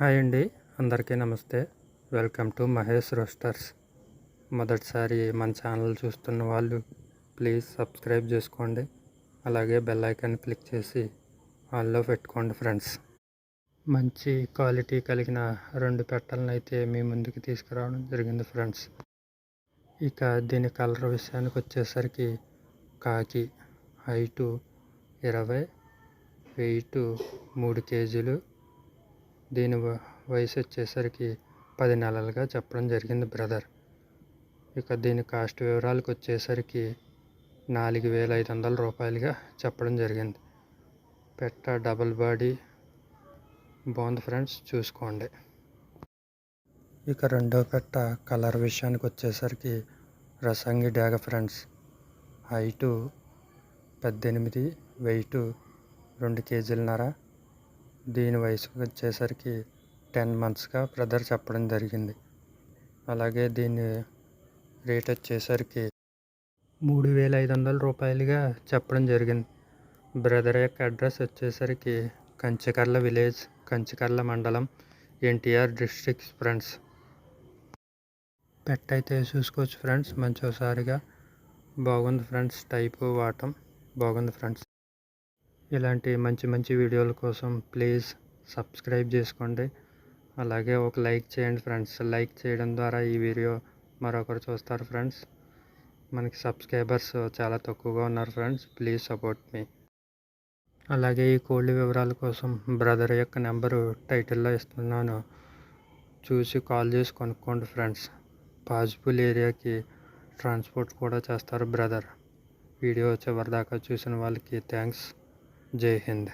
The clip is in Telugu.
హాయ్ అండి. అందరికీ నమస్తే. Welcome to Mahesh roasters. మొదటిసారి మన ఛానల్ చూస్తున్న వాళ్ళు ప్లీజ్ సబ్స్క్రైబ్ చేసుకోండి. అలాగే బెల్ ఐకాన్ క్లిక్ చేసి ఆన్లో పెట్టుకోండి ఫ్రెండ్స్. మంచి క్వాలిటీ కలిగిన రెండు పెట్టలను అయితే మీ ముందుకు తీసుకురావడం జరిగింది ఫ్రెండ్స్. ఇక దీని కలర్ విషయానికి వచ్చేసరికి కాకి హైటు ఇరవై వెయిట్ మూడు కేజీలు దీని వ- వయసు వచ్చేసరికి పది నెలలుగా చెప్పడం జరిగింది బ్రదర్. ఇక దీని కాస్ట్ వివరాలకు వచ్చేసరికి నాలుగు వేల ఐదు వందల రూపాయలుగా చెప్పడం జరిగింది. పెట్ట డబుల్ బాడీ బాగుంది ఫ్రెండ్స్ చూసుకోండి. ఇక రెండో పెట్ట కలర్ విషయానికి వచ్చేసరికి రసంగి డాగ ఫ్రెండ్స్. హైటు పద్దెనిమిది వెయిట్ రెండు కేజీలన్నర. దీని వయసు వచ్చేసరికి టెన్ మంత్స్గా బ్రదర్ చెప్పడం జరిగింది. అలాగే దీని రేట్ వచ్చేసరికి మూడు వేల ఐదు వందల రూపాయలుగా చెప్పడం జరిగింది. బ్రదర్ యొక్క అడ్రస్ వచ్చేసరికి కంచికర్ల విలేజ్ కంచకర్ల మండలం ఎన్టీఆర్ డిస్ట్రిక్ట్ ఫ్రెండ్స్. పెట్ అయితే చూసుకోవచ్చు ఫ్రెండ్స్ మంచి ఒకసారిగా బాగుంది ఫ్రెండ్స్ టైపు వాటం బాగుంది ఫ్రెండ్స్. ఇలాంటి మంచి మంచి వీడియోల కోసం ప్లీజ్ సబ్స్క్రైబ్ చేసుకోండి. అలాగే ఒక లైక్ చేయండి ఫ్రెండ్స్. లైక్ చేయడం ద్వారా ఈ వీడియో మరొకరు చూస్తారు ఫ్రెండ్స్. మనకి సబ్స్క్రైబర్స్ చాలా తక్కువగా ఉన్నారు ఫ్రెండ్స్. ప్లీజ్ సపోర్ట్ మీ. అలాగే ఈ కోళ్ళ వివరాల కోసం బ్రదర్ యొక్క నెంబరు టైటిల్లో ఇస్తున్నాను. చూసి కాల్ చేసి కొనుక్కోండి ఫ్రెండ్స్. పాజిబుల్ ఏరియాకి ట్రాన్స్పోర్ట్ కూడా చేస్తారు బ్రదర్. వీడియో చివరిదాకా చూసిన వాళ్ళకి థ్యాంక్స్. जय हिंद।